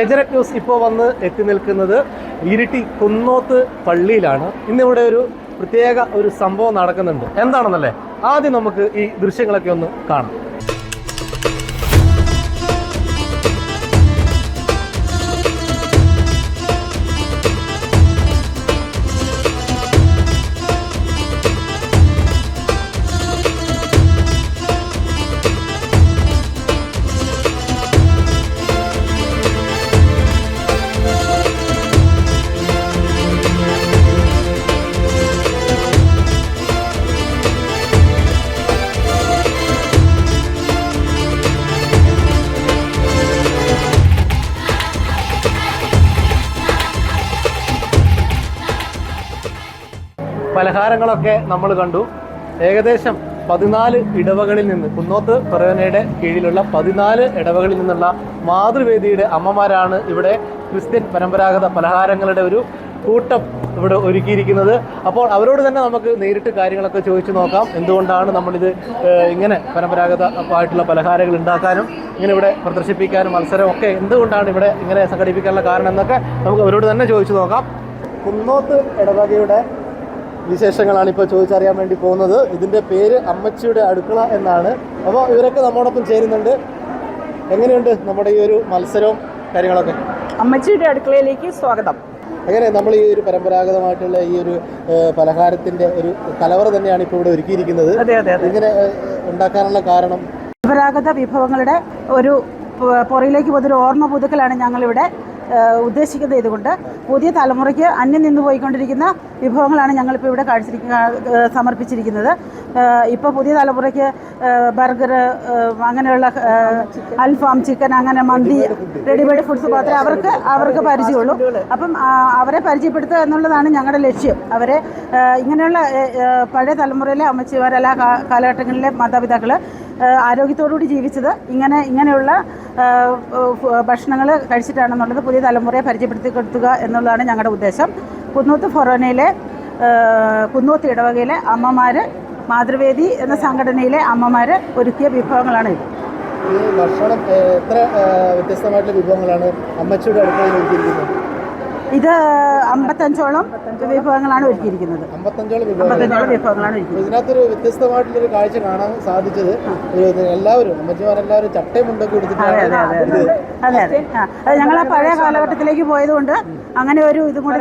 ഏജനറ്റ് news ഇപ്പോൾ വന്ന് എത്തി നിൽക്കുന്നത് ഇരിട്ടി കുന്നോത്ത് പള്ളിയിലാണ്. ഇന്നിവിടെ ഒരു പ്രത്യേക ഒരു സംഭവം നടക്കുന്നുണ്ട്. എന്താണെന്നല്ലേ? ആദ്യം നമുക്ക് ഈ ദൃശ്യങ്ങളൊക്കെ ഒന്ന് കാണാം. പലഹാരങ്ങളൊക്കെ നമ്മൾ കണ്ടു. ഏകദേശം പതിനാല് ഇടവകളിൽ നിന്ന് കുന്നോത്ത് ഫെറോനയുടെ കീഴിലുള്ള പതിനാല് ഇടവകളിൽ നിന്നുള്ള മാതൃവേദിയുടെ അമ്മമാരാണ് ഇവിടെ ക്രിസ്ത്യൻ പരമ്പരാഗത പലഹാരങ്ങളുടെ ഒരു കൂട്ടം ഇവിടെ ഒരുക്കിയിരിക്കുന്നത്. അപ്പോൾ അവരോട് തന്നെ നമുക്ക് നേരിട്ട് കാര്യങ്ങളൊക്കെ ചോദിച്ചു നോക്കാം. എന്തുകൊണ്ടാണ് നമ്മളിത് ഇങ്ങനെ പരമ്പരാഗത ആയിട്ടുള്ള പലഹാരങ്ങൾ ഉണ്ടാക്കാനും ഇങ്ങനെ ഇവിടെ പ്രദർശിപ്പിക്കാനും മത്സരം ഒക്കെ എന്തുകൊണ്ടാണ് ഇവിടെ ഇങ്ങനെ സംഘടിപ്പിക്കാനുള്ള കാരണം എന്നൊക്കെ നമുക്ക് അവരോട് തന്നെ ചോദിച്ചു നോക്കാം. കുന്നോത്ത് ഇടവകയുടെ വിശേഷങ്ങളാണ് ഇപ്പോൾ ചോദിച്ചറിയാൻ വേണ്ടി പോകുന്നത്. ഇതിന്റെ പേര് അമ്മച്ചിയുടെ അടുക്കള എന്നാണ്. അപ്പോൾ ഇവരൊക്കെ നമ്മോടൊപ്പം ചേരുന്നുണ്ട്. എങ്ങനെയുണ്ട് നമ്മുടെ ഈ ഒരു മത്സരവും കാര്യങ്ങളൊക്കെ? അമ്മച്ചിയുടെ അടുക്കളയിലേക്ക് സ്വാഗതം. അങ്ങനെ നമ്മൾ ഈ ഒരു പരമ്പരാഗതമായിട്ടുള്ള ഈ ഒരു പലഹാരത്തിന്റെ ഒരു കലവറ തന്നെയാണ് ഇപ്പോൾ ഇവിടെ ഒരുക്കിയിരിക്കുന്നത്. ഇങ്ങനെ ഉണ്ടാക്കാനുള്ള കാരണം? പരമ്പരാഗത വിഭവങ്ങളുടെ ഒരു പുറയിലേക്ക് പോകുന്നൊരു ഓർമ്മ പുതുക്കലാണ് ഞങ്ങളിവിടെ ഉദ്ദേശിക്കുന്നത് ഇതുകൊണ്ട് പുതിയ തലമുറയ്ക്ക് അന്യം നിന്ന് പോയിക്കൊണ്ടിരിക്കുന്ന വിഭവങ്ങളാണ് ഞങ്ങളിപ്പോൾ ഇവിടെ കാഴ്ച സമർപ്പിച്ചിരിക്കുന്നത്. ഇപ്പോൾ പുതിയ തലമുറയ്ക്ക് ബർഗർ അങ്ങനെയുള്ള അൽഫാം ചിക്കൻ അങ്ങനെ മന്തി റെഡിമെയ്ഡ് ഫുഡ്സ് മാത്രമേ അവർക്ക് അവർക്ക് പരിചയമുള്ളൂ. അപ്പം അവരെ പരിചയപ്പെടുത്തുക എന്നുള്ളതാണ് ഞങ്ങളുടെ ലക്ഷ്യം. അവരെ ഇങ്ങനെയുള്ള പഴയ തലമുറയിലെ അമ്മച്ചിമാരല്ല കാലഘട്ടങ്ങളിലെ മാതാപിതാക്കൾ ആരോഗ്യത്തോടുകൂടി ജീവിച്ചത് ഇങ്ങനെ ഇങ്ങനെയുള്ള ഭക്ഷണങ്ങൾ കഴിച്ചിട്ടാണെന്നുള്ളത് പുതിയ തലമുറയെ പരിചയപ്പെടുത്തി കൊടുത്തുക എന്നുള്ളതാണ് ഞങ്ങളുടെ ഉദ്ദേശം. കുന്നൂത്ത് ഫൊറോനയിലെ കുന്നൂത്ത് ഇടവകയിലെ അമ്മമാർ മാതൃവേദി എന്ന സംഘടനയിലെ അമ്മമാർ ഒരുക്കിയ വിഭവങ്ങളാണ് ഇത്. ഈ ഭക്ഷണം എത്ര ഏഹ്, വ്യത്യസ്തമായിട്ടുള്ള വിഭവങ്ങളാണ് അമ്മച്ചിയുടെ അടുക്കളയിൽ ഒരുക്കിയിരിക്കുന്നത്? ഇത് അമ്പത്തഞ്ചോളം വിഭവങ്ങളാണ് ഒരുക്കിയിരിക്കുന്നത്. അമ്പത്തഞ്ചോളം വിഭവങ്ങളാണ് ഇതിനകത്തൊരു വ്യത്യസ്തമായിട്ടുള്ളൊരു കാഴ്ച കാണാൻ സാധിച്ചത് എല്ലാവരും അമ്മച്ചിമാരെല്ലാവരും ചട്ടയും മുണ്ടൊക്കെ അതെ അതെ അതെ. എടുത്തിട്ടാണ് അതെ അതെ. അതെ ആ അത് ഞങ്ങൾ ആ പഴയ കാലഘട്ടത്തിലേക്ക് പോയതുകൊണ്ട് അങ്ങനെ ഒരു ഇതും കൂടെ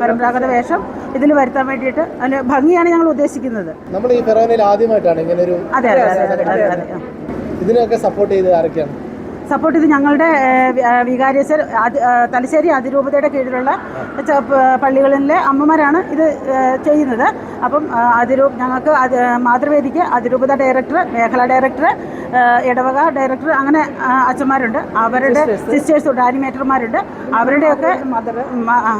പരമ്പരാഗത വേഷം. ഇതിൽ വരുത്താൻ വേണ്ടിയിട്ട് അതിന് ഭംഗിയാണ് ഞങ്ങൾ ഉദ്ദേശിക്കുന്നത്. നമ്മൾ ഈ ഫെറോനയിൽ ആദ്യമായിട്ടാണ് ഇങ്ങനെ ഒരു ഇതിനൊക്കെ സപ്പോർട്ട് ചെയ്ത് ആരൊക്കെയാണ്? സപ്പോർട്ട് ചെയ്ത് ഞങ്ങളുടെ വികാരിയസർ വികാരിയച്ചർ തലശ്ശേരി അതിരൂപതയുടെ കീഴിലുള്ള പള്ളികളിലെ അമ്മമാരാണ് ഇത് ചെയ്യുന്നത്. അപ്പം അതിരൂ ഞങ്ങൾക്ക് മാതൃവേദിക്ക് അതിരൂപത ഡയറക്ടർ മേഖലാ ഡയറക്ടർ ഇടവക ഡയറക്ടർ അങ്ങനെ അച്ഛന്മാരുണ്ട്. അവരുടെ സിസ്റ്റേഴ്സ് ഉണ്ട് ആനിമേറ്റർമാരുണ്ട്. അവരുടെയൊക്കെ മദർ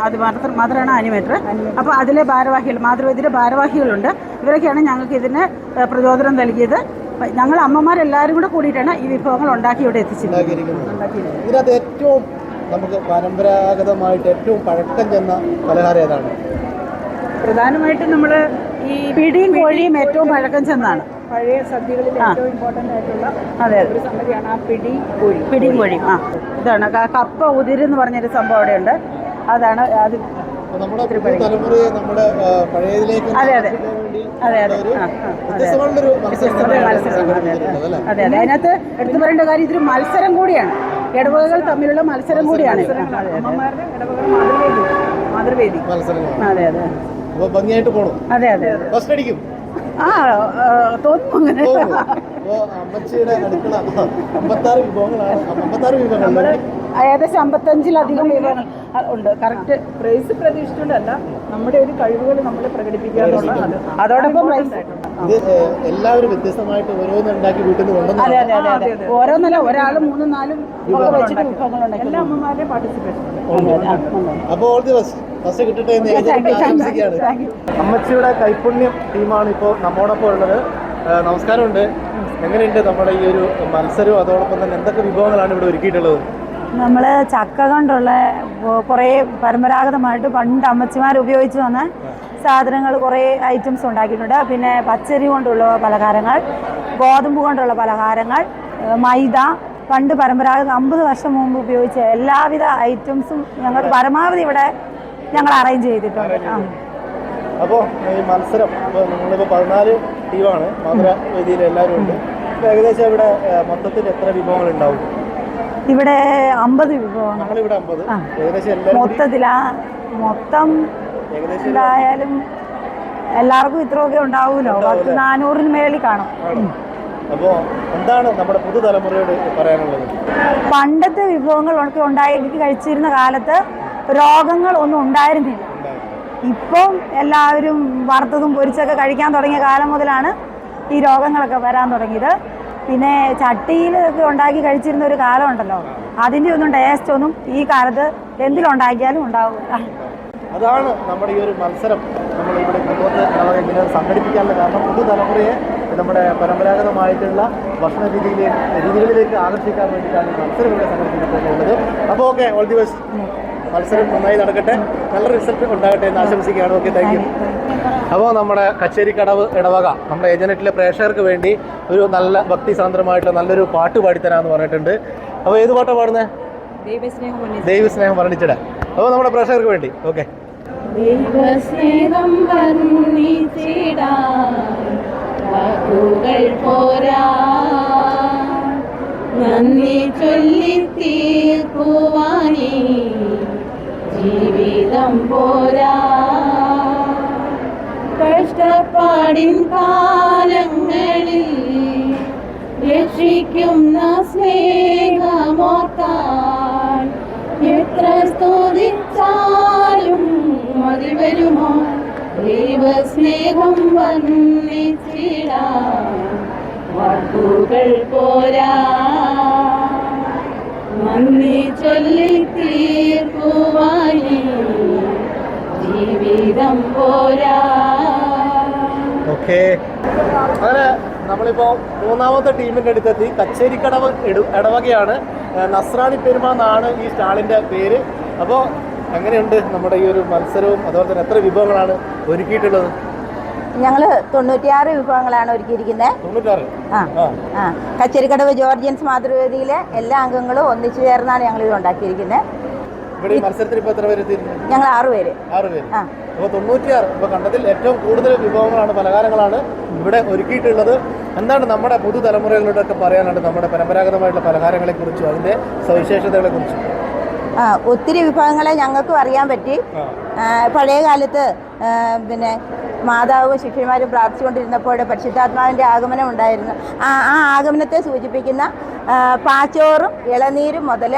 അത് മദർ മദറാണ് ആനിമേറ്റർ. അപ്പോൾ അതിലെ ഭാരവാഹികൾ മാതൃവേദിയിലെ ഭാരവാഹികളുണ്ട്. ഇവരൊക്കെയാണ് ഞങ്ങൾക്ക് ഇതിന് പ്രചോദനം നൽകിയത്. ഞങ്ങൾ അമ്മമാരെല്ലാവരും കൂടെ കൂടിയിട്ടാണ് ഈ വിഭവങ്ങൾ ഉണ്ടാക്കി ഇവിടെ എത്തിച്ചിരിക്കുന്നത് ഇതിനകത്ത് ഏറ്റവും നമുക്ക് പരമ്പരാഗതമായിട്ട് ഏറ്റവും പഴക്കം ചെന്ന പലഹാരം ഏതാണ്? പ്രധാനമായിട്ടും നമ്മൾ ഈ പിടിയും കോഴിയും ഏറ്റവും പഴക്കം ചെന്നാണ് പഴയ സദ്യകളിൽ ഏറ്റവും ഇമ്പോർട്ടന്റ് ആയിട്ടുള്ള അതെ ഒരു സംഗതിയാണ് ആ പിടി കോഴി. പിടിയും കോഴിയും ആ. ഇതാണ് കപ്പ ഉതിരെന്ന് പറഞ്ഞൊരു സംഭവം അവിടെയുണ്ട്. അതാണ് അത് നമ്മുടെ പുതിയ തലമുറയെ നമ്മുടെ പഴയതിലേക്ക് അതെ, അതെ. അതെ, അതെ. ഒരു ആ, ആ, അതെ. വ്യത്യസ്തമായിട്ടുള്ളൊരു അതെ, അതെ, അതെ അതെ. അതിനകത്ത് എടുത്തു പറയേണ്ട കാര്യം ഇതൊരു മത്സരം കൂടിയാണ്. ഇടവകകൾ തമ്മിലുള്ള മത്സരം കൂടിയാണ്. മാതൃവേദി. മാതൃവേദി അതെ അതെ. അതെ അതെ അതെ. ഫസ്റ്റ് അടിക്കും. ആ അങ്ങനെ. അമ്മച്ചിയുടെ അടുക്കള അമ്പത്താറ് വിഭവങ്ങളാണ്. അമ്പത്താറ് വിഭവങ്ങൾ ഏകദേശം അമ്പത്തഞ്ചിലധികം വിഭവങ്ങൾ ഉണ്ട്. കറക്റ്റ് പ്രൈസ് പ്രതീക്ഷിച്ചുകൊണ്ടല്ല നമ്മുടെ ഒരു കഴിവുകൾ നമ്മൾ പ്രകടിപ്പിക്കുക എന്നുള്ളതാണ് അതോടൊപ്പം പ്രൈസ് ഇത് എല്ലാവരും വ്യത്യസ്തമായിട്ട് ഓരോന്ന് ഉണ്ടാക്കി വീട്ടിൽ നിന്ന് അതെ കൊണ്ടുവന്നു അതെ അതെ. അതെ ഓരോന്നല്ല ഒരാളും മൂന്നും നാലും ഒക്കെ വെച്ചിട്ട് വിഭവങ്ങളുണ്ട് എല്ലാ അമ്മമാരുടെയും പാർട്ടിസിപ്പേഷൻ. അപ്പോൾ ഓൾ ദി ബെസ്റ്റ് ഫസ്റ്റ് കിട്ടട്ടെ എന്ന് ആശംസിക്കുകയാണ്. അമ്മച്ചിയുടെ കൈപുണ്യം ടീമാണ് ഇപ്പോൾ നമ്മോടൊപ്പം ഉള്ളത്. നമസ്കാരം നമസ്കാരമുണ്ട്. എങ്ങനെയുണ്ട് നമ്മുടെ ഈ ഒരു മത്സരവും അതോടൊപ്പം തന്നെ എന്തൊക്കെ വിഭവങ്ങളാണ് ഇവിടെ ഒരുക്കിയിട്ടുള്ളത്? നമ്മൾ ചക്ക കൊണ്ടുള്ള കുറേ പരമ്പരാഗതമായിട്ട് പണ്ട് അമ്മച്ചിമാർ ഉപയോഗിച്ച് വന്ന സാധനങ്ങൾ കുറേ ഐറ്റംസ് ഉണ്ടാക്കിയിട്ടുണ്ട്. പിന്നെ പച്ചരി കൊണ്ടുള്ള പലഹാരങ്ങൾ ഗോതമ്പ് കൊണ്ടുള്ള പലഹാരങ്ങൾ മൈദ. പണ്ട് പരമ്പരാഗത അമ്പത് വർഷം മുമ്പ് ഉപയോഗിച്ച എല്ലാവിധ ഐറ്റംസും ഞങ്ങൾ പരമാവധി ഇവിടെ ഞങ്ങൾ അറേഞ്ച് ചെയ്തിട്ടുണ്ട്. ആ. അപ്പോൾ ഈ മത്സരം ഇപ്പോൾ നിങ്ങളിപ്പോൾ പതിനാല് ടീമാണ് മധുര വേദിയിൽ എല്ലാവരും ഉണ്ട്. ഏകദേശം ഇവിടെ മൊത്തത്തിൽ എത്ര വിഭവങ്ങൾ ഉണ്ടാവും? ഇവിടെ അമ്പത് വിഭവങ്ങൾ. ആ. കൂടി മൊത്തത്തിലാ മൊത്തം എന്തായാലും എല്ലാവർക്കും ഇത്രയൊക്കെ ഉണ്ടാവുമല്ലോ പത്ത് നാനൂറിന് മേളിൽ കാണും. അപ്പോൾ എന്താണ് നമ്മുടെ പുതുതലമുറയോട് പറയാനുള്ളത്? പണ്ടത്തെ വിഭവങ്ങളൊക്കെ ഉണ്ടായി കഴിച്ചിരുന്ന കാലത്ത് രോഗങ്ങൾ ഒന്നും ഉണ്ടായിരുന്നില്ല. ഇപ്പം എല്ലാവരും വറുത്തതും പൊരിച്ചൊക്കെ കഴിക്കാൻ തുടങ്ങിയ കാലം മുതലാണ് ഈ രോഗങ്ങളൊക്കെ വരാൻ തുടങ്ങിയത്. പിന്നെ ചട്ടിയിലൊക്കെ ഉണ്ടാക്കി കഴിച്ചിരുന്ന ഒരു കാലം ഉണ്ടല്ലോ. അതിന്റെ ഒന്നും ടേസ്റ്റ് ഒന്നും ഈ കാലത്ത് എന്തിലുണ്ടാക്കിയാലും ഉണ്ടാവില്ല അതാണ് നമ്മുടെ ഈ ഒരു മത്സരം. നമ്മൾ ഇവിടെ ഇങ്ങനെ സംഘടിപ്പിക്കാനുള്ള കാരണം പുതുതലമുറയെ നമ്മുടെ പരമ്പരാഗതമായിട്ടുള്ള ഭക്ഷണ രീതിയിലെ രീതികളിലേക്ക് ആകർഷിക്കാൻ വേണ്ടിയിട്ടാണ് ഈ മത്സരം ഇവിടെ സംഘടിപ്പിച്ചിട്ടുള്ളത് അപ്പോൾ ഓക്കെ ഓൾ ദി ബെസ്റ്റ് മത്സരം നന്നായി നടക്കട്ടെ. നല്ല റിസൾട്ട് ഉണ്ടാകട്ടെ എന്ന് ആശംസിക്കുകയാണ്. ഓക്കെ താങ്ക് യു അപ്പോൾ നമ്മുടെ കച്ചേരി കച്ചേരിക്കടവ് ഇടവക നമ്മുടെ ഏജനറ്റിലെ പ്രേക്ഷകർക്ക് വേണ്ടി ഒരു നല്ല ഭക്തി സാന്ദ്രമായിട്ടുള്ള നല്ലൊരു പാട്ട് പാടിത്തരാന്ന് പറഞ്ഞിട്ടുണ്ട്. അപ്പോൾ ഏത് പാട്ടാണ് പാടുന്നത് ദൈവസ്നേഹം വർണിച്ചിട അപ്പോൾ നമ്മുടെ പ്രേക്ഷകർക്ക് വേണ്ടി. ഓക്കെ. ദൈവസ്നേഹം പോരാ. നന്ദി ചൊല്ലി തീർക്കുവാനേ. ജീവിതം പോരാ. കഷ്ടപ്പാടിൻ കാലങ്ങളിൽ രക്ഷിക്കുന്ന സ്നേഹമോർത്താൻ എത്ര സ്തുതിച്ചാലും മതി വരുമോ? ദൈവസ്നേഹം വന്നിച്ചിട. വാക്കുകൾ പോരാ. നന്ദി ചൊല്ലി തീർക്കുവാനേ. ജീവിതം പോരാ. ഓക്കെ. അങ്ങനെ നമ്മളിപ്പോ മൂന്നാമത്തെ ടീമിന്റെ അടുത്തെത്തി. കച്ചേരിക്കടവ് ഇട- ഇടവകയാണ്. നസ്രാണി പെരുമ എന്നാണ് ഈ സ്റ്റാളിന്റെ പേര്. അപ്പോൾ എങ്ങനെയുണ്ട് നമ്മുടെ ഈ ഒരു മത്സരവും അതുപോലെ തന്നെ എത്ര വിഭവങ്ങളാണ് ഒരുക്കിയിട്ടുള്ളത്? ഞങ്ങൾ തൊണ്ണൂറ്റിയാറ് വിഭവങ്ങളാണ് ഒരുക്കിയിരിക്കുന്നത് ആ ആ. കച്ചേരിക്കടവ് ജോർജിയൻസ് മാതൃവേദിയിലെ എല്ലാ അംഗങ്ങളും ഒന്നിച്ചു ചേർന്നാണ് ഞങ്ങൾ ഇത് ഉണ്ടാക്കിയിരിക്കുന്നത് ഇവിടെ ഈ മത്സരത്തിൽ ഇപ്പോൾ എത്ര പേര് എത്തിയിരുന്നു? ഞങ്ങൾ ആറുപേര് ആറ് പേര്. അപ്പോൾ തൊണ്ണൂറ്റിയാറ്. ഇപ്പോൾ കണ്ടതിൽ ഏറ്റവും കൂടുതൽ വിഭവങ്ങളാണ് പലഹാരങ്ങളാണ് ഇവിടെ ഒരുക്കിയിട്ടുള്ളത്. എന്താണ് നമ്മുടെ പുതുതലമുറകളോടൊക്കെ പറയാനുണ്ട് നമ്മുടെ പരമ്പരാഗതമായിട്ടുള്ള പലഹാരങ്ങളെക്കുറിച്ചും അതിന്റെ സവിശേഷതകളെക്കുറിച്ചും? ആ ഒത്തിരി വിഭവങ്ങളെ ഞങ്ങൾക്കും അറിയാൻ പറ്റി. പഴയ കാലത്ത് പിന്നെ മാതാവും ശിഷ്യന്മാരും പ്രാർത്ഥിച്ചുകൊണ്ടിരുന്നപ്പോൾ പരിശുദ്ധാത്മാവിന്റെ ആഗമനം ഉണ്ടായിരുന്നു. ആ ആ ആഗമനത്തെ സൂചിപ്പിക്കുന്ന പാച്ചോറും ഇളനീരും മുതൽ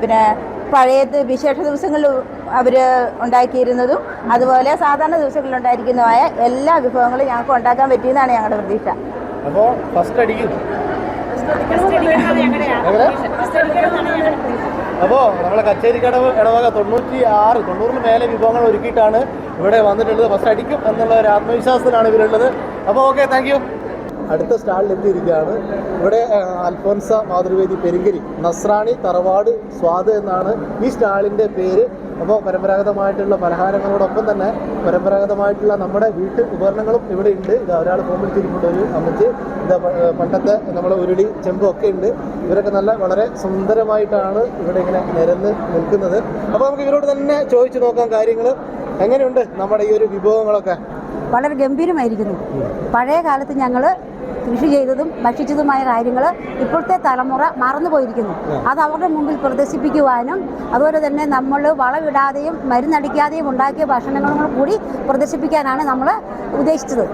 പിന്നെ പഴയത് വിശേഷ ദിവസങ്ങളിൽ അവർ ഉണ്ടാക്കിയിരുന്നതും അതുപോലെ സാധാരണ ദിവസങ്ങളിൽ ഉണ്ടായിരിക്കുന്നതുമായ എല്ലാ വിഭവങ്ങളും ഞങ്ങൾക്ക് ഉണ്ടാക്കാൻ പറ്റിയെന്നാണ് ഞങ്ങളുടെ പ്രതീക്ഷ. അപ്പോൾ ഫസ്റ്റ് അടിക്കും. അപ്പോൾ നമ്മളെ കച്ചേരിക്കടവ് ഇടവക തൊണ്ണൂറ്റി ആറ് തൊണ്ണൂറിന് മേലെ വിഭവങ്ങൾ ഒരുക്കിയിട്ടാണ് ഇവിടെ വന്നിട്ടുള്ളത്. ഫസ്റ്റ് അടിക്കും എന്നുള്ള ഒരു ആത്മവിശ്വാസത്തിലാണ് ഇവരുള്ളത്. അപ്പോൾ ഓക്കെ താങ്ക് അടുത്ത സ്റ്റാളിൽ എത്തിയിരിക്കുകയാണ്. ഇവിടെ അൽഫോൻസ മാതൃവേദി പെരിങ്കരി നസ്രാണി തറവാട് സ്വാദ് എന്നാണ് ഈ സ്റ്റാളിന്റെ പേര്. അപ്പോൾ പരമ്പരാഗതമായിട്ടുള്ള പലഹാരങ്ങളോടൊപ്പം തന്നെ പരമ്പരാഗതമായിട്ടുള്ള നമ്മുടെ വീട്ടു ഉപകരണങ്ങളും ഇവിടെ ഉണ്ട്. ഇത് ഒരാൾ പോകുമ്പോഴത്തേക്കുണ്ട് ഒരു അമ്മച്ച്. ഇത് പണ്ടത്തെ നമ്മുടെ ഉരുളി ചെമ്പും ഒക്കെ ഉണ്ട്. ഇവരൊക്കെ നല്ല വളരെ സുന്ദരമായിട്ടാണ് ഇവിടെ ഇങ്ങനെ നിരന്ന് നിൽക്കുന്നത്. അപ്പോൾ നമുക്ക് ഇവരോട് തന്നെ ചോദിച്ചു നോക്കാം കാര്യങ്ങൾ. എങ്ങനെയുണ്ട് നമ്മുടെ ഈ ഒരു വിഭവങ്ങളൊക്കെ? വളരെ ഗംഭീരമായിരിക്കുന്നു. പഴയ കാലത്ത് ഞങ്ങൾ കൃഷി ചെയ്തതും ഭക്ഷിച്ചതുമായ കാര്യങ്ങൾ ഇപ്പോഴത്തെ തലമുറ മറന്നുപോയിരിക്കുന്നു. അത് അവരുടെ മുമ്പിൽ പ്രദർശിപ്പിക്കുവാനും അതുപോലെ തന്നെ നമ്മൾ വളമിടാതെയും മരുന്നടിക്കാതെയും ഉണ്ടാക്കിയ ഭക്ഷണങ്ങളും കൂടി പ്രദർശിപ്പിക്കാനാണ് നമ്മൾ ഉദ്ദേശിച്ചത്.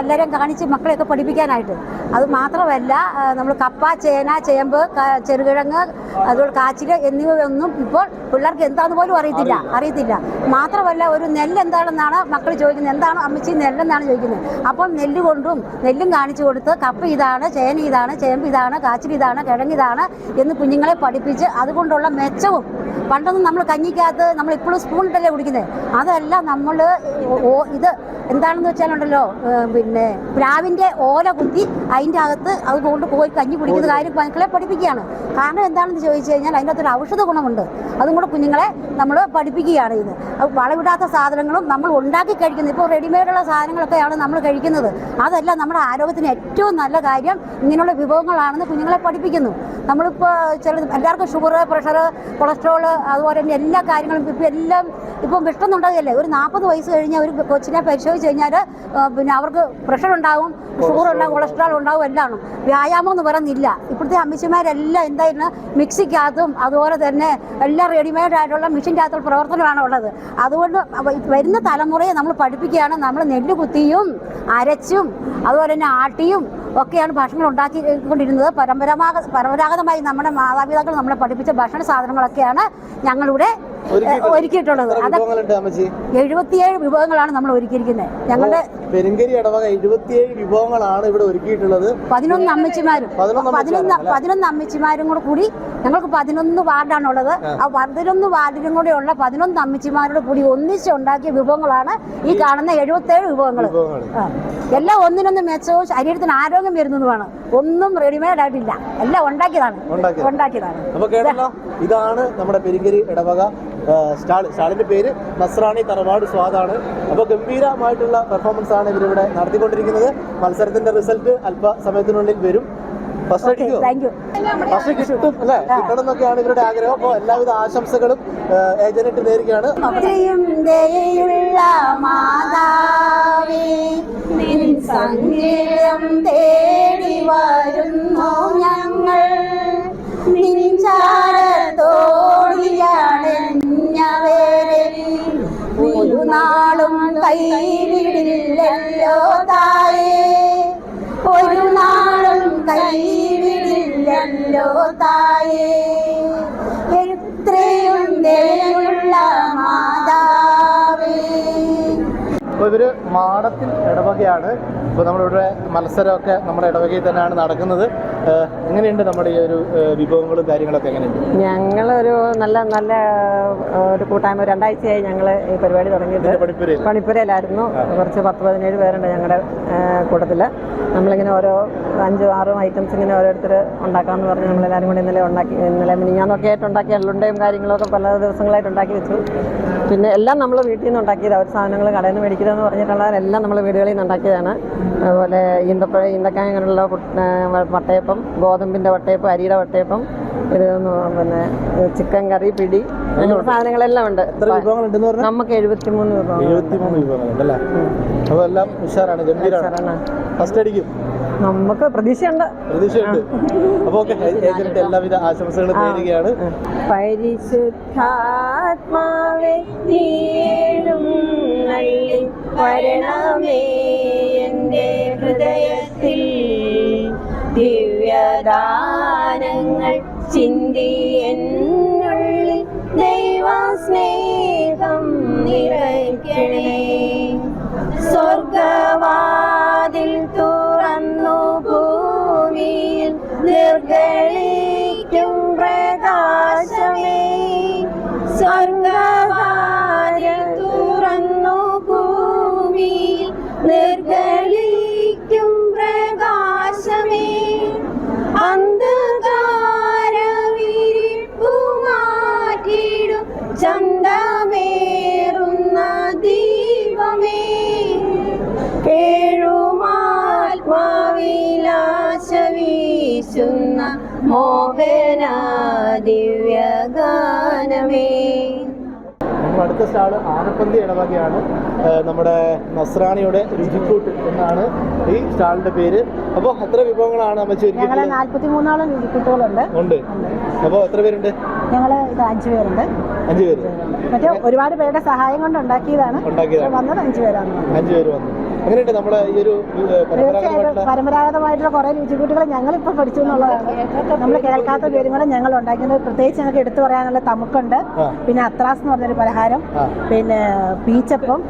എല്ലാവരും കാണിച്ച് മക്കളെയൊക്കെ പഠിപ്പിക്കാനായിട്ട്. അത് മാത്രമല്ല നമ്മൾ കപ്പ ചേന ചേമ്പ് ചെറുകിഴങ്ങ് അതുപോലെ കാച്ചിൽ എന്നിവയൊന്നും ഇപ്പോൾ പിള്ളേർക്ക് എന്താന്ന് പോലും അറിയത്തില്ല. അറിയത്തില്ല. മാത്രമല്ല ഒരു നെല്ല് എന്താണെന്നാണ് മക്കൾ ചോദിക്കുന്നത്. എന്താണ് അമ്മച്ചി നെല്ലെന്നാണ് ചോദിക്കുന്നത്. അപ്പം നെല്ല് കൊണ്ടും നെല്ലും കാണിച്ചു കൊടുത്ത് കപ്പ ഇതാണ് ചേന ഇതാണ് ചേമ്പ് ഇതാണ് കാച്ചിൽ ഇതാണ് കിഴങ്ങ് ഇതാണ് എന്ന് കുഞ്ഞുങ്ങളെ പഠിപ്പിച്ച് അതുകൊണ്ടുള്ള മെച്ചവും പണ്ടൊന്നും നമ്മൾ കഞ്ഞിക്കകത്ത് നമ്മൾ ഇപ്പോഴും സ്പൂണിട്ടല്ലേ കുടിക്കുന്നത്? അതല്ല നമ്മൾ ഇത് എന്താണെന്ന് വെച്ചാലുണ്ടല്ലോ പിന്നെ പ്ലാവിന്റെ ഓല കുത്തി അതിന്റെ അകത്ത് അത് കൊണ്ട് പോയി കഞ്ഞി കുടിക്കുന്ന കാര്യം മക്കളെ പഠിപ്പിക്കുകയാണ്. കാരണം എന്താണെന്ന് ചോദിച്ചു കഴിഞ്ഞാൽ അതിന്റെ അകത്തൊരു ഔഷധ ഗുണമുണ്ട്. അതും കൂടെ കുഞ്ഞുങ്ങളെ നമ്മൾ പഠിപ്പിക്കുകയാണ് ഇത്. അത് വളവിടാത്ത സാധനങ്ങളും നമ്മൾ ഉണ്ടാക്കി കഴിക്കുന്നത്. ഇപ്പോൾ റെഡിമെയ്ഡുള്ള സാധനങ്ങളൊക്കെയാണ് നമ്മൾ കഴിക്കുന്നത്. അതല്ല നമ്മുടെ ആരോഗ്യത്തിന് ഏറ്റവും നല്ല കാര്യം ഇങ്ങനെയുള്ള വിഭവങ്ങളാണെന്ന് കുഞ്ഞുങ്ങളെ പഠിപ്പിക്കുന്നു. നമ്മളിപ്പോൾ ചില എല്ലാവർക്കും ഷുഗർ പ്രഷർ കൊളസ്ട്രോൾ അതുപോലെ തന്നെ എല്ലാ കാര്യങ്ങളും ഇപ്പം എല്ലാം ഇപ്പം വിഷ്ടന്നുണ്ടാകില്ലേ ഒരു നാൽപ്പത് വയസ്സ് കഴിഞ്ഞാൽ ഒരു കൊച്ചിനെ പരിശോധിച്ച് കഴിഞ്ഞാൽ പിന്നെ അവർക്ക് പ്രഷർ ഉണ്ടാവും ഷുഗർ ഉണ്ടാവും കൊളസ്ട്രോൾ ഉണ്ടാവും എല്ലാം. വ്യായാമം എന്ന് പറയുന്നില്ല. ഇപ്പോഴത്തെ അമ്മച്ചിമാരെല്ലാം എന്തായിരുന്നു? മിക്സിക്കകത്തും അതുപോലെ തന്നെ എല്ലാം റെഡിമെയ്ഡ് ആയിട്ടുള്ള മെഷീന്റെ അകത്തുള്ള പ്രവർത്തനമാണ് ഉള്ളത്. അതുകൊണ്ട് വരുന്ന തലമുറയെ നമ്മൾ പഠിപ്പിക്കുകയാണ്. നമ്മൾ നെല്ല് കുത്തിയും അരച്ചും അതുപോലെ തന്നെ ആട്ടിയും ഒക്കെയാണ് ഭക്ഷണം ഉണ്ടാക്കിക്കൊണ്ടിരുന്നത് പരമ്പരാഗത പരമ്പരാഗതമായി നമ്മുടെ മാതാപിതാക്കൾ നമ്മളെ പഠിപ്പിച്ച ഭക്ഷണ സാധനങ്ങളൊക്കെയാണ് ഞങ്ങളിവിടെ ഏഹ്, ഒരുക്കിയിട്ടുള്ളത്. എഴുപത്തിയേഴ് വിഭവങ്ങളാണ് നമ്മൾ ഒരുക്കിയിരിക്കുന്നത്. ഞങ്ങളുടെ പെരുങ്കരി ഇടവക എഴുപത്തിയേഴ് വിഭവങ്ങളാണ് ഇവിടെ ഒരുക്കിയിട്ടുള്ളത്. പതിനൊന്ന് അമ്മച്ചിമാരും പതിനൊന്ന് പതിനൊന്ന് അമ്മച്ചിമാരും കൂടെ കൂടി ഞങ്ങൾക്ക് പതിനൊന്ന് വാർഡാണുള്ളത്. ആ. പതിനൊന്ന് വാർഡിലും കൂടെയുള്ള പതിനൊന്ന് അമ്മച്ചിമാരോട് കൂടി ഒന്നിച്ച് ഉണ്ടാക്കിയ വിഭവങ്ങളാണ് ഈ കാണുന്ന എഴുപത്തേഴ് വിഭവങ്ങൾ. എല്ലാം ഒന്നിനൊന്ന് മെച്ചവും ശരീരത്തിന് ആരോഗ്യം വരുന്നതുമാണ്. ഒന്നും റെഡിമെയ്ഡ് ആയിട്ടില്ല. എല്ലാം ഉണ്ടാക്കിയതാണ്. ഉണ്ടാക്കിയത്. ഉണ്ടാക്കിയതാണ്. ഇതാണ് നമ്മുടെ പെരിങ്കരി ഇടവക സ്റ്റാൾ സ്റ്റാളിന്റെ പേര് നസ്രാണി തറവാട് സ്വാദാണ് അപ്പോൾ ഗംഭീരമായിട്ടുള്ള പെർഫോമൻസ് ആണ് ഇവരിവിടെ നടത്തിക്കൊണ്ടിരിക്കുന്നത്. മത്സരത്തിന്റെ റിസൾട്ട് അല്പ സമയത്തിനുള്ളിൽ വരും ഫസ്റ്റ് യു ഫസ്റ്റ് കിട്ടും അല്ലേ? കിട്ടണം എന്നൊക്കെയാണ് ഇവരുടെ ആഗ്രഹം. അപ്പോൾ എല്ലാവിധ ആശംസകളും ഏജന്റിട്ട് നേരുകയാണ്. നിൻ സംഗീതം തേടി വരുന്നു ഞങ്ങൾ. നിൻചാരത്തോടിയാണെഞ്ഞവരെ ഒരു നാളും കൈവിടില്ലല്ലോ തായേ. ഒരു നാളും കൈവിടില്ലല്ലോ തായേ. എത്രയും ദയുള്ള മാതാവേ അപ്പോൾ ഇവർ മാടത്തിൽ ഇടവകയാണ്. ഇപ്പോൾ നമ്മളിവിടെ മത്സരമൊക്കെ നമ്മുടെ ഇടവകയിൽ തന്നെയാണ് നടക്കുന്നത്. എങ്ങനെയുണ്ട് നമ്മുടെ ഈ ഒരു വിഭവങ്ങളും കാര്യങ്ങളൊക്കെ എങ്ങനെയുണ്ട്? ഞങ്ങളൊരു നല്ല നല്ല ഒരു കൂട്ടായ്മ. രണ്ടാഴ്ചയായി ഞങ്ങൾ ഈ പരിപാടി തുടങ്ങിയിട്ട്. പണിപ്പുരയിലായിരുന്നു. കുറച്ച് പത്ത് പതിനേഴ് പേരുണ്ട് ഞങ്ങളുടെ കൂട്ടത്തിൽ നമ്മളിങ്ങനെ ഓരോ അഞ്ചും ആറും ഐറ്റംസ് ഇങ്ങനെ ഓരോരുത്തർ ഉണ്ടാക്കാമെന്ന് പറഞ്ഞ് നമ്മളെല്ലാവരും കൂടി ഇന്നലെ ഉണ്ടാക്കി ഇന്നലെ മിനിഞ്ഞാന്നൊക്കെ ആയിട്ട് ഉണ്ടാക്കിയ എള്ളുണ്ടയും കാര്യങ്ങളൊക്കെ പല ദിവസങ്ങളായിട്ട് ഉണ്ടാക്കി വെച്ചു. പിന്നെ എല്ലാം നമ്മൾ വീട്ടിൽ നിന്ന് ഉണ്ടാക്കിയത്. അവർ സാധനങ്ങൾ കടയിൽ നിന്ന് മേടിക്കുന്നതെന്ന് പറഞ്ഞിട്ടുള്ളതെല്ലാം നമ്മൾ വീടുകളിൽ നിന്ന് ഉണ്ടാക്കിയതാണ്. അതുപോലെ ഈന്തപ്പഴ ഈന്തക്കായ അങ്ങനെയുള്ള വട്ടയപ്പം ഗോതമ്പിന്റെ വട്ടയപ്പം അരിയുടെ വട്ടയപ്പം ഇത് പിന്നെ ചിക്കൻ കറി പിടി സാധനങ്ങളെല്ലാം ഉണ്ട്. നമുക്ക് വിഭവം വിഭവങ്ങളുണ്ട്. അല്ലേ? അപ്പോൾ എല്ലാം ഉഷാറാണ് ഗംഭീരമാണ് ഫസ്റ്റ് അടിക്കും. നമുക്ക് പ്രതീക്ഷയുണ്ട്. പ്രതീക്ഷയുണ്ട്. അപ്പോൾ ഓക്കെ ഏജന്റ് എല്ലാവിധ ആശംസകളും നേരുകയാണ്. പരിശുദ്ധാത്മാവെ നീഴും നള്ളി വരണമേ എന്റെ ഹൃദയത്തിൽ. ദിവ്യദാനങ്ങൾ ചിന്തി എന്നുള്ളിൽ ദൈവസ്നേഹം നിറയ്ക്കണേ സ്വർഗവാതിൽ തുറന്നു ഭൂമിയിൽ നിർഗളിക്കും പ്രകാശമേ. സ്വർഗവാതിൽ തുറന്നു ഭൂമിയിൽ നിർഗളിക്കും മോഹന ദിവ്യഗാനമേ അടുത്ത സ്റ്റാൾ ആനപ്പന്തി ഇടവകയാണ്. നമ്മുടെ നസ്രാണിയുടെ രുചിക്കൂട്ട് എന്നാണ് ഈ സ്റ്റാളിന്റെ പേര്. അപ്പോൾ എത്ര വിഭവങ്ങളാണ് അമ്മച്ചി ഒരുക്കിയിട്ടുള്ളത്? നാൽപ്പത്തി മൂന്നോളം രുചിക്കുട്ടുകളുണ്ട്. ഉണ്ട്. അപ്പോൾ എത്ര പേരുണ്ട്? ഞങ്ങൾ ഇത് അഞ്ച് പേരുണ്ട്. അഞ്ച് പേര്. മറ്റേ ഒരുപാട് പേരുടെ സഹായം കൊണ്ട് ഉണ്ടാക്കിയതാണ്. ഉണ്ടാക്കിയതാണ്. വന്നത് അഞ്ച് പേരാണ്. അഞ്ച് പേര് വന്നു. എങ്ങനെയുണ്ട് നമ്മുടെ ഈ ഒരു പരമ്പരാഗതമായിട്ടുള്ള കുറെ രുചിക്കൂട്ടുകൾ ഞങ്ങളിപ്പോൾ പഠിച്ചു എന്നുള്ളതാണ്. നമ്മൾ കേൾക്കാത്ത പേരുകളും ഞങ്ങൾ ഉണ്ടാക്കുന്നത് പ്രത്യേകിച്ച് ഞങ്ങൾക്ക് എടുത്തു പറയാനുള്ള തമുക്കുണ്ട്. പിന്നെ അത്രാസ് എന്ന് പറഞ്ഞൊരു പലഹാരം. പിന്നെ പീച്ചപ്പം.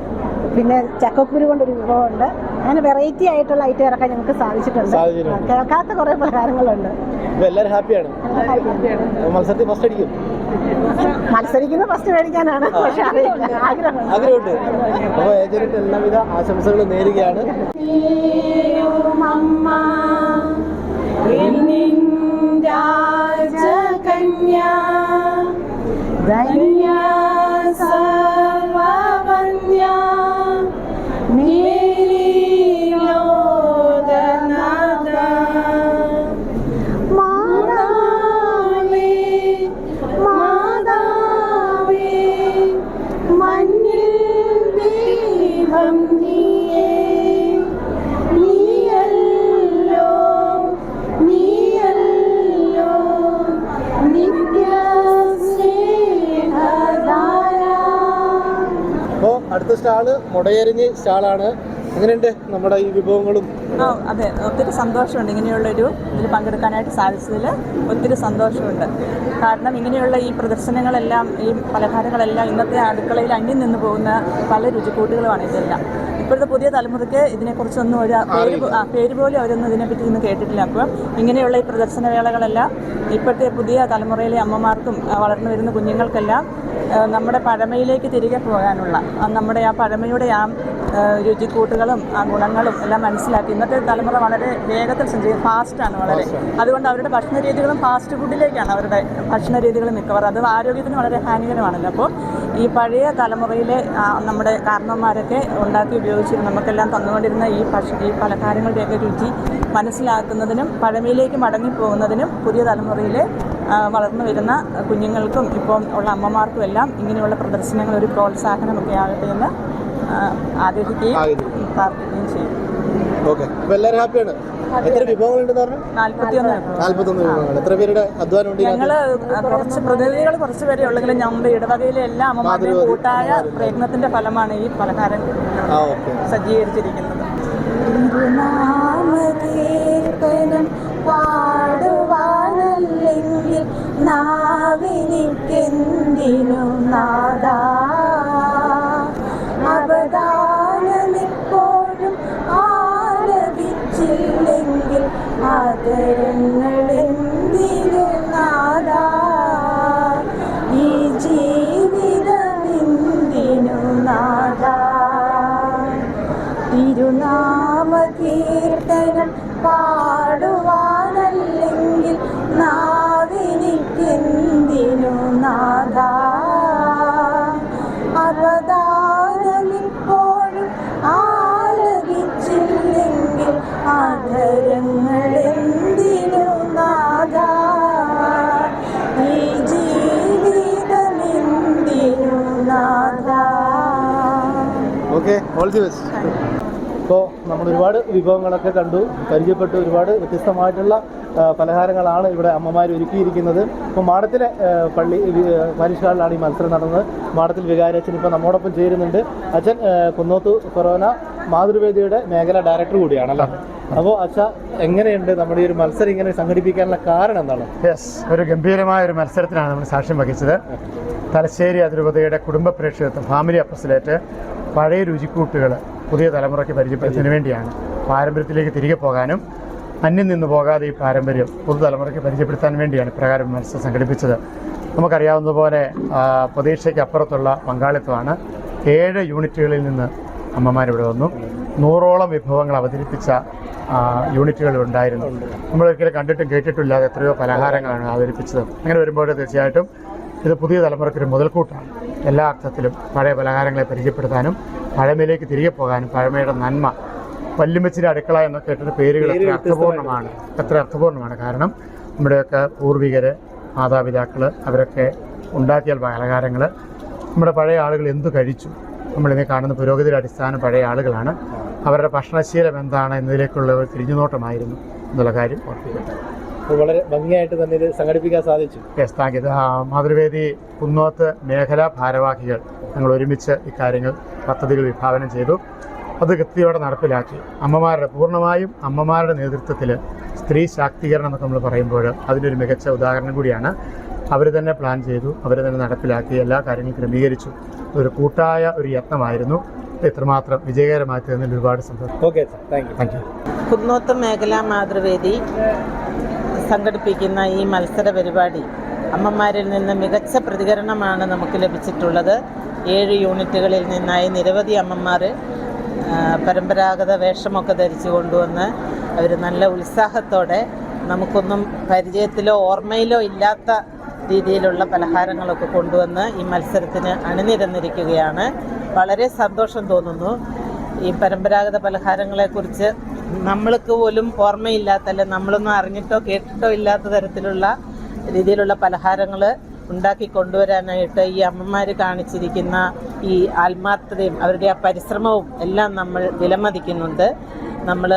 പിന്നെ ചക്കക്കുരു കൊണ്ടൊരു വിഭവമുണ്ട്. അങ്ങനെ വെറൈറ്റി ആയിട്ടുള്ള ഐറ്റം ഇറക്കാൻ ഞങ്ങൾക്ക് സാധിച്ചിട്ടുണ്ട്. കേൾക്കാത്ത കുറേ പലഹാരങ്ങളുണ്ട്. എല്ലാവരും ഹാപ്പിയാണ് മത്സരത്തിൽ ഫസ്റ്റ് അടിക്കും. മത്സരിക്കുന്ന ഫസ്റ്റ് മേടിക്കാനാണ് പക്ഷെ ആഗ്രഹം. ആഗ്രഹമുണ്ട്. അപ്പോൾ ഏജന്റ് എല്ലാവിധ ആശംസകൾ നേരുകയാണ്. രാജകന്യ ധന്യ മുടയരിഞ്ഞ് സ്റ്റാളാണ്. എങ്ങനെയുണ്ട് നമ്മുടെ ഈ വിഭവങ്ങളും? അതെ ഒത്തിരി സന്തോഷമുണ്ട്. ഇങ്ങനെയുള്ളൊരു ഇതിൽ പങ്കെടുക്കാനായിട്ട് സാധിച്ചതിൽ ഒത്തിരി സന്തോഷമുണ്ട്. കാരണം ഇങ്ങനെയുള്ള ഈ പ്രദർശനങ്ങളെല്ലാം ഈ പലഹാരങ്ങളെല്ലാം ഇന്നത്തെ അടുക്കളയിൽ അന്യം നിന്ന് പോകുന്ന പല രുചിക്കൂട്ടുകളുമാണ് ഇതെല്ലാം. ഇപ്പോഴത്തെ പുതിയ തലമുറയ്ക്ക് ഇതിനെക്കുറിച്ചൊന്നും ഒരു പേര് പേര് പോലും അവരൊന്നും ഇതിനെപ്പറ്റി ഒന്നും കേട്ടിട്ടില്ല. അപ്പോൾ ഇങ്ങനെയുള്ള ഈ പ്രദർശന വേളകളെല്ലാം ഇപ്പോഴത്തെ പുതിയ തലമുറയിലെ അമ്മമാർക്കും വളർന്നു വരുന്ന കുഞ്ഞുങ്ങൾക്കെല്ലാം നമ്മുടെ പഴമയിലേക്ക് തിരികെ പോകാനുള്ള നമ്മുടെ ആ പഴമയുടെ ആ രുചിക്കൂട്ടുകളും ആ ഗുണങ്ങളും എല്ലാം മനസ്സിലാക്കി. ഇന്നത്തെ തലമുറ വളരെ വേഗത്തിൽ സഞ്ചരിക്കും ഫാസ്റ്റാണ് വളരെ. അതുകൊണ്ട് അവരുടെ ഭക്ഷണ രീതികളും ഫാസ്റ്റ് ഫുഡിലേക്കാണ് അവരുടെ ഭക്ഷണ രീതികൾ മിക്കവാറും. അത് ആരോഗ്യത്തിന് വളരെ ഹാനികരമാണല്ലോ. അപ്പോൾ ഈ പഴയ തലമുറയിലെ നമ്മുടെ കാരണന്മാരൊക്കെ ഉണ്ടാക്കി ഉപയോഗിച്ചിരുന്ന നമുക്കെല്ലാം തന്നുകൊണ്ടിരുന്ന ഈ ഭക്ഷ ഈ പലഹാരങ്ങളുടെയൊക്കെ രുചി മനസ്സിലാക്കുന്നതിനും പഴമയിലേക്ക് മടങ്ങിപ്പോകുന്നതിനും പുതിയ തലമുറയിലെ വളർന്നു വരുന്ന കുഞ്ഞുങ്ങൾക്കും ഇപ്പം ഉള്ള അമ്മമാർക്കും എല്ലാം ഇങ്ങനെയുള്ള പ്രദർശനങ്ങൾ ഒരു പ്രോത്സാഹനമൊക്കെ ആകട്ടെ എന്ന് ആഗ്രഹിക്കുകയും. പ്രാർത്ഥിക്കുകയും ചെയ്യും. ഓക്കെ. അപ്പോൾ എല്ലാവരും ഹാപ്പിയാണ്? എത്ര വിഭവങ്ങളുണ്ടെന്ന് പറഞ്ഞു? വിഭവങ്ങൾ. എത്ര പേരുടെ അധ്വാനം ഉണ്ട് ഞങ്ങൾ കുറച്ച് പ്രതിനിധികൾ കുറച്ച് പേരെ ഉള്ളെങ്കിലും ഞങ്ങളുടെ ഇടവകയിലെ എല്ലാ അമ്മമാരുടെയും കൂട്ടായ പ്രയത്നത്തിന്റെ ഫലമാണ് ഈ പലഹാരം ആ ഓക്കെ. സജ്ജീകരിച്ചിരിക്കുന്നത്. നാവിനിക്കെന്തിനു നാദ? അവദാനമിപ്പോഴും ആലപിച്ചില്ലെങ്കിൽ ആദരങ്ങളെന്തിനു ഓൾ ദി ബെസ്റ്റ് ഇപ്പോൾ നമ്മൾ ഒരുപാട് വിഭവങ്ങളൊക്കെ കണ്ടു പരിചയപ്പെട്ടു ഒരുപാട് വ്യത്യസ്തമായിട്ടുള്ള പലഹാരങ്ങളാണ് ഇവിടെ അമ്മമാർ ഒരുക്കിയിരിക്കുന്നത്. ഇപ്പോൾ മാടത്തിലെ പള്ളി പാരിഷാളിലാണ് ഈ മത്സരം നടന്നത്. മാടത്തിൽ വികാരച്ചൻ ഇപ്പോൾ നമ്മോടൊപ്പം ചേരുന്നുണ്ട്. അച്ഛൻ കുന്നോത്ത് കൊറോന മാതൃവേദിയുടെ മേഖല ഡയറക്ടർ കൂടിയാണല്ലോ? അപ്പോൾ അച്ഛ എങ്ങനെയുണ്ട് നമ്മുടെ ഈ ഒരു മത്സരം ഇങ്ങനെ സംഘടിപ്പിക്കാനുള്ള കാരണം എന്താണ്? യെസ് ഒരു ഗംഭീരമായ ഒരു മത്സരത്തിനാണ് നമ്മൾ സാക്ഷ്യം വഹിച്ചത്. തലശ്ശേരി അതിരൂപതയുടെ കുടുംബ പ്രേക്ഷകത്വം ഫാമിലി അപ്പസിലേറ്റ് പഴയ രുചിക്കൂട്ടുകൾ പുതിയ തലമുറയ്ക്ക് പരിചയപ്പെടുത്തുന്നതിന് വേണ്ടിയാണ് പാരമ്പര്യത്തിലേക്ക് തിരികെ പോകാനും അന്യം നിന്ന് പോകാതെ ഈ പാരമ്പര്യം പുതുതലമുറയ്ക്ക് പരിചയപ്പെടുത്താൻ വേണ്ടിയാണ് ഇപ്രകാരം മത്സരം സംഘടിപ്പിച്ചത്. നമുക്കറിയാവുന്നതുപോലെ പ്രതീക്ഷയ്ക്ക് അപ്പുറത്തുള്ള പങ്കാളിത്തമാണ് ഏഴ് യൂണിറ്റുകളിൽ നിന്ന് അമ്മമാരിവിടെ വന്നു. നൂറോളം വിഭവങ്ങൾ അവതരിപ്പിച്ച യൂണിറ്റുകൾ ഉണ്ടായിരുന്നു. നമ്മൾ ഒരിക്കലും കണ്ടിട്ടും കേട്ടിട്ടില്ലാതെ എത്രയോ പലഹാരങ്ങളാണ് അവതരിപ്പിച്ചത്. അങ്ങനെ വരുമ്പോഴേ തീർച്ചയായിട്ടും ഇത് പുതിയ തലമുറയ്ക്കൊരു മുതൽക്കൂട്ടാണ്. എല്ലാ അർത്ഥത്തിലും പഴയ പലഹാരങ്ങളെ പരിചയപ്പെടുത്താനും പഴമയിലേക്ക് തിരികെ പോകാനും പഴമയുടെ നന്മ വല്ലുമ്മച്ചിന്റെ അടുക്കള എന്നൊക്കെ ഇട്ട പേരുകൾ എത്ര അർത്ഥപൂർണമാണ് എത്ര അർത്ഥപൂർണമാണ് കാരണം നമ്മുടെയൊക്കെ പൂർവികർ മാതാപിതാക്കൾ അവരൊക്കെ ഉണ്ടാക്കിയ പലഹാരങ്ങൾ നമ്മുടെ പഴയ ആളുകൾ എന്തു കഴിച്ചു? നമ്മളിന്ന് കാണുന്ന പുരോഗതിയുടെ അടിസ്ഥാനം പഴയ ആളുകളാണ്. അവരുടെ ഭക്ഷണശീലം എന്താണ് എന്നതിലേക്കുള്ള ഒരു തിരിഞ്ഞുനോട്ടമായിരുന്നു എന്നുള്ള കാര്യം ഓർപ്പിക്കട്ടെ. അപ്പോൾ വളരെ ഭംഗിയായിട്ട് തന്നെ ഇത് സംഘടിപ്പിക്കാൻ സാധിച്ചു. Yes thank you Mathruvedi Kunnoth മേഖലാ ഭാരവാഹികൾ ഞങ്ങൾ ഒരുമിച്ച് ഇക്കാര്യങ്ങൾ പദ്ധതികൾ വിഭാവനം ചെയ്തു. അത് കൃത്യയോടെ നടപ്പിലാക്കി. അമ്മമാരുടെ പൂർണമായും അമ്മമാരുടെ നേതൃത്വത്തിൽ സ്ത്രീ ശാക്തീകരണം എന്നൊക്കെ നമ്മൾ പറയുമ്പോൾ അതിനൊരു ഒരു മികച്ച ഉദാഹരണം കൂടിയാണ്. അവർ തന്നെ പ്ലാൻ ചെയ്തു അവർ തന്നെ നടപ്പിലാക്കി എല്ലാ കാര്യങ്ങളും ക്രമീകരിച്ചു. ഒരു കൂട്ടായ ഒരു യത്നമായിരുന്നു. എത്രമാത്രം വിജയകരമായി തീർന്നതിൽ ഒരുപാട് സന്തോഷം. Okay thank you thank you കുന്നോത്തം മേഖലാ മാതൃവേദി സംഘടിപ്പിക്കുന്ന ഈ മത്സര പരിപാടി അമ്മമാരിൽ നിന്ന് മികച്ച പ്രതികരണമാണ് നമുക്ക് ലഭിച്ചിട്ടുള്ളത്. ഏഴ് യൂണിറ്റുകളിൽ നിന്നായി നിരവധി അമ്മമാർ പരമ്പരാഗത വേഷമൊക്കെ ധരിച്ചു കൊണ്ടുവന്ന് അവർ നല്ല ഉത്സാഹത്തോടെ നമുക്കൊന്നും പരിചയത്തിലോ ഓർമ്മയിലോ ഇല്ലാത്ത രീതിയിലുള്ള പലഹാരങ്ങളൊക്കെ കൊണ്ടുവന്ന് ഈ മത്സരത്തിന് അണിനിരന്നിരിക്കുകയാണ്. വളരെ സന്തോഷം തോന്നുന്നു. ഈ പരമ്പരാഗത പലഹാരങ്ങളെക്കുറിച്ച് നമ്മൾക്ക് പോലും ഓർമ്മയില്ലാത്ത അല്ലെ നമ്മളൊന്നും അറിഞ്ഞിട്ടോ കേട്ടിട്ടോ ഇല്ലാത്ത തരത്തിലുള്ള രീതിയിലുള്ള പലഹാരങ്ങൾ ഉണ്ടാക്കി കൊണ്ടുവരാനായിട്ട് ഈ അമ്മമാർ കാണിച്ചിരിക്കുന്ന ഈ ആത്മാർത്ഥതയും അവരുടെ ആ പരിശ്രമവും എല്ലാം നമ്മൾ വിലമതിക്കുന്നുണ്ട്. നമ്മൾ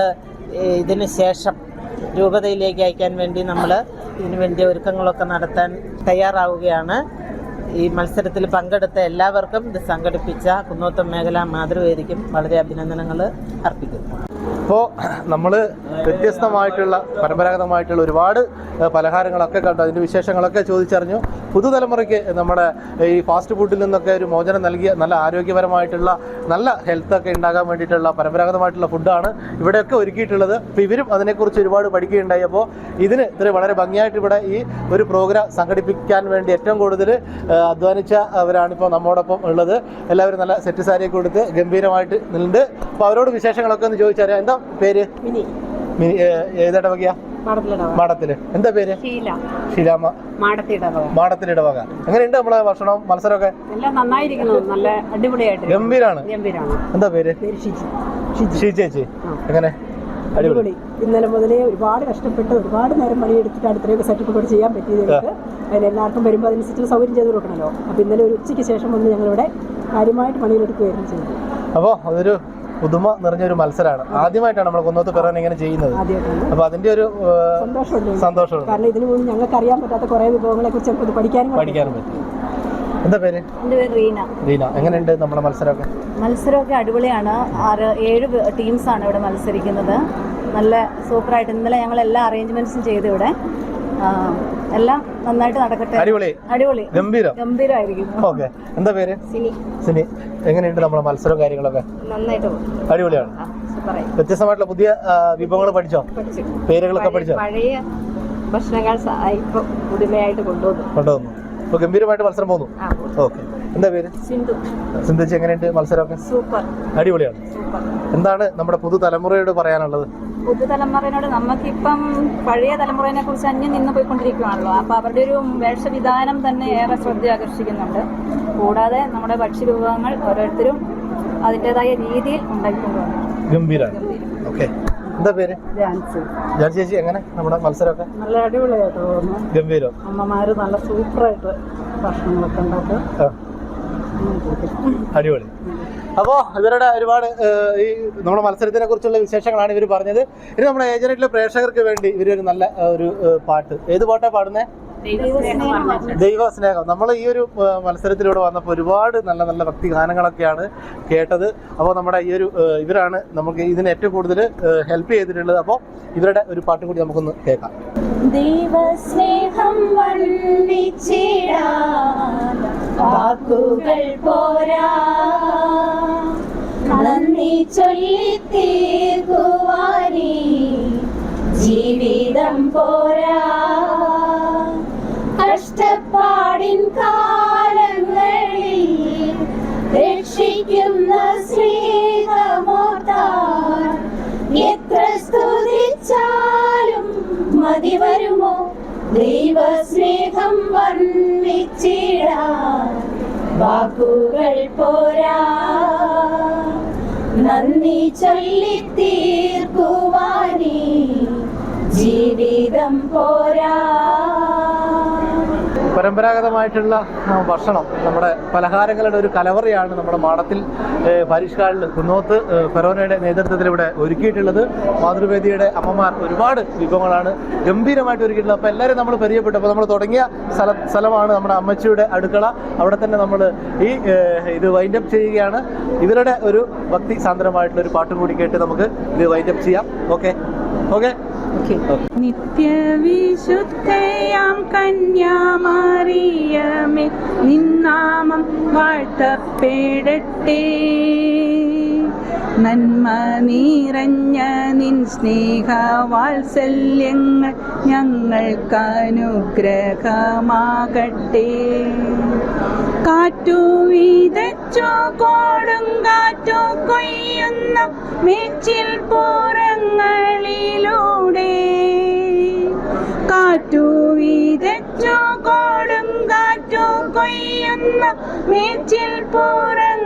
ഇതിന് ശേഷം രൂപതയിലേക്ക് അയക്കാൻ വേണ്ടി നമ്മൾ ഇതിനു വേണ്ടി ഒരുക്കങ്ങളൊക്കെ നടത്താൻ തയ്യാറാവുകയാണ്. ഈ മത്സരത്തിൽ പങ്കെടുത്ത എല്ലാവർക്കും ഇത് സംഘടിപ്പിച്ച കുന്നോത്തം മേഖല മാതൃവേദിക്കും വളരെ അഭിനന്ദനങ്ങൾ അർപ്പിക്കുന്നു. അപ്പോൾ നമ്മൾ വ്യത്യസ്തമായിട്ടുള്ള പരമ്പരാഗതമായിട്ടുള്ള ഒരുപാട് പലഹാരങ്ങളൊക്കെ കണ്ടു. അതിന്റെ വിശേഷങ്ങളൊക്കെ ചോദിച്ചറിഞ്ഞു. പുതുതലമുറയ്ക്ക് നമ്മുടെ ഈ ഫാസ്റ്റ് ഫുഡിൽ നിന്നൊക്കെ ഒരു മോചനം നൽകിയ നല്ല ആരോഗ്യപരമായിട്ടുള്ള നല്ല ഹെൽത്തൊക്കെ ഉണ്ടാകാൻ വേണ്ടിയിട്ടുള്ള പരമ്പരാഗതമായിട്ടുള്ള ഫുഡാണ് ഇവിടെയൊക്കെ ഒരുക്കിയിട്ടുള്ളത്. അപ്പോൾ ഇവരും അതിനെക്കുറിച്ച് ഒരുപാട് പഠിക്കുകയുണ്ടായി. അപ്പോൾ ഇതിന് ഇത്ര വളരെ ഭംഗിയായിട്ട് ഇവിടെ ഈ ഒരു പ്രോഗ്രാം സംഘടിപ്പിക്കാൻ വേണ്ടി ഏറ്റവും കൂടുതൽ അധ്വാനിച്ച അവരാണിപ്പോൾ നമ്മോടൊപ്പം ഉള്ളത്. എല്ലാവരും നല്ല സെറ്റ് സാരിയൊക്കെ കൊടുത്ത് ഗംഭീരമായിട്ട് നിന്നുണ്ട് അപ്പോൾ അവരോട് വിശേഷങ്ങളൊക്കെ ഒന്ന് ചോദിച്ചറിയാം. എന്താ പേര്? ഏതടവകയാ മാടത്തിൽ എന്താ പേര്? ശീല ഷീലാമ മാടത്തിടവ മാടത്തിലിടവക എങ്ങനെയുണ്ട് നമ്മളെ ഭക്ഷണം മത്സരമൊക്കെ? നല്ല അടിപൊളിയായിട്ട്. ഗംഭീരാണ്. എന്താ പേര്? പേര് ഷിജി. ഷീ ചേച്ചി. എങ്ങനെ? അടിപൊളി. ഇന്നലെ മുതലേ ഒരുപാട് കഷ്ടപ്പെട്ട് ഒരുപാട് നേരം പണിയെടുത്തിട്ട് ഇത്രയൊക്കെ സെറ്റപ്പ് കൂടെ ചെയ്യാൻ പറ്റിയത് അതിന് എല്ലാവർക്കും വരുമ്പോൾ അതിനനുസരിച്ച് സൗകര്യം ചെയ്ത് കൊടുക്കണമല്ലോ അപ്പോൾ ഇന്നലെ ഒരു ഉച്ചയ്ക്ക് ശേഷം വന്ന് ഞങ്ങളിവിടെ കാര്യമായിട്ട് പണിയെടുക്കുകയായിരുന്നു ചെയ്തത്. അപ്പോൾ അതൊരു പുതുമ നിറഞ്ഞ ഒരു മത്സരമാണ്. ആദ്യമായിട്ടാണ് നമ്മൾ കുന്നോത്ത് പിറവൻ ഇങ്ങനെ ചെയ്യുന്നത്. അപ്പൊ അപ്പോൾ അതിന്റെ ഒരു സന്തോഷമുണ്ട്. കാരണം ഇതിനു മുമ്പ് ഞങ്ങൾക്ക് അറിയാൻ പറ്റാത്ത കുറേ വിഭവങ്ങളെ കുറിച്ച് പഠിക്കാനും പഠിക്കാനും പറ്റും. എന്താ പേര്? എന്റെ പേര് റീന. റീന. എങ്ങനെയുണ്ട് നമ്മുടെ മത്സരമൊക്കെ? മത്സരമൊക്കെ അടിപൊളിയാണ്. ആറ് ഏഴ് ടീംസ് ആണ് ഇവിടെ മത്സരിക്കുന്നത്. നല്ല സൂപ്പറായിട്ട് ഇന്നലെ ഞങ്ങൾ എല്ലാ അറേഞ്ച്മെന്റ്സും ചെയ്തു ഇവിടെ. എല്ലാം നന്നായിട്ട് നടക്കട്ടെ. അടിപൊളി. അടിപൊളി. ഗംഭീരം. ഗംഭീരമായിരിക്കും ഓക്കെ. എന്താ പേര്? സിനി. സിനി. എങ്ങനെയുണ്ട് നമ്മുടെ മത്സരവും കാര്യങ്ങളൊക്കെ? നന്നായിട്ട് അടിപൊളിയാണ്. വ്യത്യസ്തമായിട്ടുള്ള പുതിയ വിഭവങ്ങൾ പഠിച്ചോ? പേരുകളൊക്കെ പഠിച്ചോ? പഴയ ഭക്ഷണങ്ങൾ പുതുമയായിട്ട് കൊണ്ടുവന്നു. കൊണ്ടുവന്നു. അപ്പൊ ഗംഭീരമായിട്ട് മത്സരം പോന്നു ഓക്കെ. എന്താ പേര്? സിന്ധു. സിന്ധിച്ച് എങ്ങനെയുണ്ട് മത്സരമൊക്കെ? സൂപ്പർ. അടിപൊളിയാണ്. എന്താണ് നമ്മുടെ പുതുതലമുറയോട് പറയാനുള്ളത്? പുതുതലമുറയോട് നമുക്കിപ്പം പഴയ തലമുറയെ കുറിച്ച് അന്യം നിന്ന് പോയിക്കൊണ്ടിരിക്കുകയാണല്ലോ അപ്പോൾ അവരുടെ ഒരു വേഷവിധാനം തന്നെ ഏറെ ശ്രദ്ധ ആകർഷിക്കുന്നുണ്ട് കൂടാതെ നമ്മുടെ ഭക്ഷ്യ വിഭവങ്ങൾ ഓരോരുത്തരും അതിന്റെതായ രീതിയിൽ ഉണ്ടാക്കിക്കൊണ്ടുവന്നു. ഗംഭീരാണ്. ഓക്കെ. എന്താ പേര്? ജാൻസി. ജാൻസി ചേച്ചി എങ്ങനെ നമ്മുടെ മത്സരമൊക്കെ? നല്ല അടിപൊളിയായിട്ട് തോന്നുന്നു. ഗംഭീരം. അമ്മമാര് നല്ല സൂപ്പറായിട്ട് ഭക്ഷണങ്ങളൊക്കെ ഉണ്ടാക്കും. ആ, അടിപൊളി. അപ്പോൾ ഇവരുടെ ഒരുപാട് ഈ നമ്മുടെ മത്സരത്തിനെ കുറിച്ചുള്ള വിശേഷങ്ങളാണ് ഇവർ പറഞ്ഞത്. ഇനി നമ്മുടെ ഏജന്റിലെ പ്രേക്ഷകർക്ക് വേണ്ടി ഇവർ ഒരു നല്ല ഒരു പാട്ട്. ഏത് പാട്ടാണ് പാടുന്നത് ദൈവ സ്നേഹം നമ്മൾ ഈ ഒരു മത്സരത്തിലൂടെ വന്നപ്പോൾ ഒരുപാട് നല്ല നല്ല ഭക്തി ഗാനങ്ങളൊക്കെയാണ് കേട്ടത്. അപ്പോൾ നമ്മുടെ ഈ ഒരു ഇവരാണ് നമുക്ക് ഇതിന് ഏറ്റവും കൂടുതൽ ഹെൽപ്പ് ചെയ്തിട്ടുള്ളത്. അപ്പോൾ ഇവരുടെ ഒരു പാട്ടും കൂടി നമുക്കൊന്ന് കേൾക്കാം. ദൈവസ്നേഹം വാക്കുകൾ പോരാ. നന്ദി ജീവിതം പോരാ. കഷ്ടപ്പാടിൻ കാലങ്ങളിൽ രക്ഷിക്കുന്ന സ്നേഹമോർത്താൻ എത്ര സ്തുതിച്ചാലും മതി വരുമോ? ദൈവസ്നേഹം വർണിച്ചിടാൻ വാക്കുകൾ പോരാ. നന്ദി ചൊല്ലി തീർക്കുവാനേ ജീവിതം പോരാ. പരമ്പരാഗതമായിട്ടുള്ള ഭക്ഷണം നമ്മുടെ പലഹാരങ്ങളുടെ ഒരു കലവറയാണ് നമ്മുടെ മാടത്തിൽ പരിഷ്കാരിൽ കുന്നോത്ത് ഫെറോനയുടെ നേതൃത്വത്തിൽ ഇവിടെ ഒരുക്കിയിട്ടുള്ളത്. മാതൃവേദിയുടെ അമ്മമാർ ഒരുപാട് വിഭവങ്ങളാണ് ഗംഭീരമായിട്ട് ഒരുക്കിയിട്ടുള്ളത്. അപ്പോൾ എല്ലാവരും നമ്മൾ പരിചയപ്പെട്ടു. അപ്പോൾ നമ്മൾ തുടങ്ങിയ സ്ഥല സ്ഥലമാണ് നമ്മുടെ അമ്മച്ചിയുടെ അടുക്കള. അവിടെ തന്നെ നമ്മൾ ഈ ഇത് വൈൻഡപ്പ് ചെയ്യുകയാണ്. ഇവരുടെ ഒരു ഭക്തി സാന്ദ്രമായിട്ടുള്ള ഒരു പാട്ടും കൂടി കേട്ട് നമുക്ക് ഇത് വൈൻഡപ്പ് ചെയ്യാം. Okay okay? നിത്യവിശുദ്ധയാം കന്യാമറിയമേ നിന്നാമം വാഴ്ത്തപ്പെടട്ടെ. നന്മ നിറഞ്ഞ നിൻ സ്നേഹവാത്സല്യങ്ങൾ ഞങ്ങൾക്കനുഗ്രഹമാകട്ടെ കാറ്റു വിതച്ചു കൊടുങ്കാറ്റു കൊയ്യുന്ന മേച്ചിൽ പുറങ്ങളിലൂടെ കാറ്റു കോടും കൊടുങ്കാറ്റു കൊയ്യുന്ന മേച്ചിൽ പുറങ്ങളിലൂടെ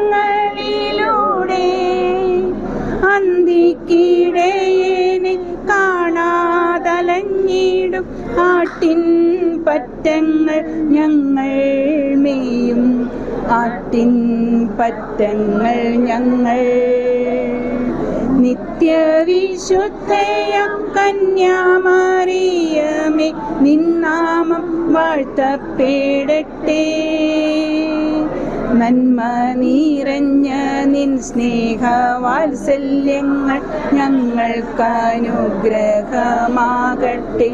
അന്തിക്കിടയനെ കാണാതലഞ്ഞിടും ആട്ടിൻ പറ്റങ്ങൾ ഞങ്ങൾ മേയും. ആട്ടിൻ പറ്റങ്ങൾ ഞങ്ങൾ നിത്യവിശുദ്ധയ കന്യാമറിയമേ നിന്നാമം വാഴ്ത്തപ്പെടട്ടെ. നന്മ നിറഞ്ഞ നിൻ സ്നേഹവാത്സല്യങ്ങൾ ഞങ്ങൾക്കനുഗ്രഹമാകട്ടെ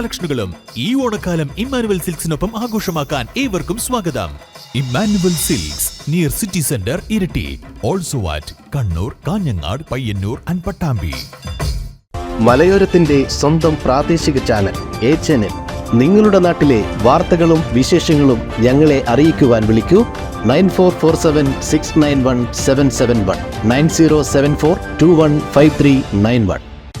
കളക്ഷനുകളും ഈ ഓണക്കാലം ഇമ്മാനുവൽ സിൽക്സിനൊപ്പം ആഘോഷമാക്കാൻ ഏവർക്കും സ്വാഗതം. Emmanuel Silks near city centre Iritty. Also at Kannur Kanhangad Payyanur and Pattambi. മലയോരത്തിന്റെ സ്വന്തം പ്രാദേശിക ചാനൽ എ ചാനൽ. നിങ്ങളുടെ നാട്ടിലെ വാർത്തകളും വിശേഷങ്ങളും ഞങ്ങളെ അറിയിക്കുവാൻ വിളിക്കൂ. Nine four four seven six nine one seven seven one. Nine zero seven four two one five three nine one.